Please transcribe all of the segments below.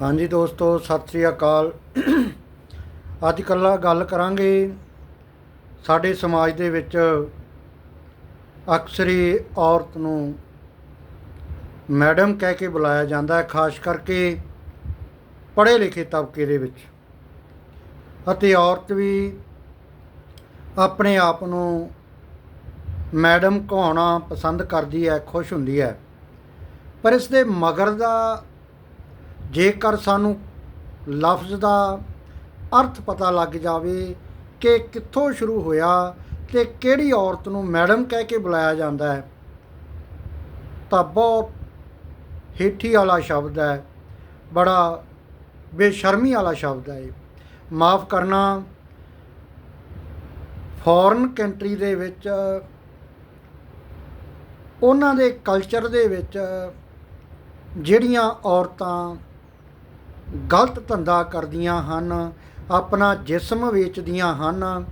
ਹਾਂਜੀ ਦੋਸਤੋ, ਸਤਿ ਸ੍ਰੀ ਅਕਾਲ। ਅੱਜ ਕੱਲਾ ਗੱਲ ਕਰਾਂਗੇ। ਸਾਡੇ ਸਮਾਜ ਦੇ ਵਿੱਚ ਅਕਸਰ ਹੀ ਔਰਤ ਨੂੰ ਮੈਡਮ ਕਹਿ ਕੇ ਬੁਲਾਇਆ ਜਾਂਦਾ ਹੈ, ਖਾਸ ਕਰਕੇ ਪੜ੍ਹੇ ਲਿਖੇ ਤਬਕੇ ਦੇ ਵਿੱਚ। ਅਤੇ ਔਰਤ ਵੀ ਆਪਣੇ ਆਪ ਨੂੰ ਮੈਡਮ ਕਹਾਉਣਾ ਪਸੰਦ ਕਰਦੀ ਹੈ, ਖੁਸ਼ ਹੁੰਦੀ ਹੈ। ਪਰ ਇਸ ਦੇ ਮਗਰ ਦਾ ਜੇਕਰ ਸਾਨੂੰ ਲਫ਼ਜ਼ ਦਾ ਅਰਥ ਪਤਾ ਲੱਗ ਜਾਵੇ ਕਿ ਕਿੱਥੋਂ ਸ਼ੁਰੂ ਹੋਇਆ ਤੇ ਕਿਹੜੀ ਔਰਤ ਨੂੰ ਮੈਡਮ ਕਹਿ ਕੇ ਬੁਲਾਇਆ ਜਾਂਦਾ ਹੈ, ਤਾਂ ਬਹੁਤ ਹੇਠੀ ਵਾਲਾ ਸ਼ਬਦ ਹੈ, ਬੜਾ ਬੇਸ਼ਰਮੀ ਵਾਲਾ ਸ਼ਬਦ ਹੈ ਮਾਫ ਕਰਨਾ ਫੋਰਨ ਕੰਟਰੀ ਦੇ ਵਿੱਚ, ਉਹਨਾਂ ਦੇ ਕਲਚਰ ਦੇ ਵਿੱਚ ਜਿਹੜੀਆਂ ਔਰਤਾਂ ਗਲਤ ਧੰਦਾ ਕਰਦੀਆਂ ਹਨ, ਆਪਣਾ ਜਿਸਮ ਵੇਚਦੀਆਂ ਹਨ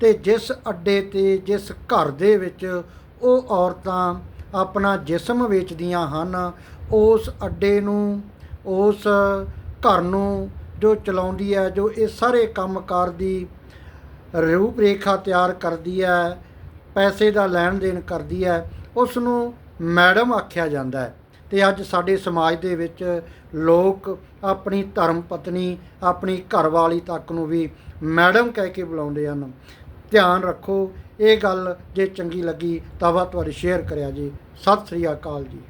ਤੇ ਜਿਸ ਅੱਡੇ ਤੇ, ਜਿਸ ਘਰ ਦੇ ਵਿੱਚ ਉਹ ਔਰਤਾਂ ਆਪਣਾ ਜਿਸਮ ਵੇਚਦੀਆਂ ਹਨ, ਉਸ ਅੱਡੇ ਨੂੰ, ਉਸ ਘਰ ਨੂੰ ਜੋ ਚਲਾਉਂਦੀ ਹੈ, ਜੋ ਇਹ ਸਾਰੇ ਕੰਮਕਾਰ ਦੀ ਰੂਪ ਰੇਖਾ ਤਿਆਰ ਕਰਦੀ ਹੈ, ਪੈਸੇ ਦਾ ਲੈਣ ਦੇਣ ਕਰਦੀ ਹੈ ਉਸ ਨੂੰ ਮੈਡਮ ਆਖਿਆ ਜਾਂਦਾ ਹੈ। ਤੇ ਅੱਜ ਸਾਡੇ ਸਮਾਜ ਦੇ ਵਿੱਚ ਲੋਕ ਆਪਣੀ ਧਰਮ ਪਤਨੀ, ਆਪਣੀ ਘਰਵਾਲੀ ਤੱਕ ਨੂੰ ਵੀ ਮੈਡਮ ਕਹਿ ਕੇ ਬੁਲਾਉਂਦੇ ਹਨ। ਧਿਆਨ ਰੱਖੋ, ਇਹ ਗੱਲ ਜੇ ਚੰਗੀ ਲੱਗੀ ਤਾਂ ਵੱਧ ਤੋਂ ਸ਼ੇਅਰ ਕਰਿਆ ਜੀ। ਸਤਿ ਸ੍ਰੀ ਅਕਾਲ ਜੀ।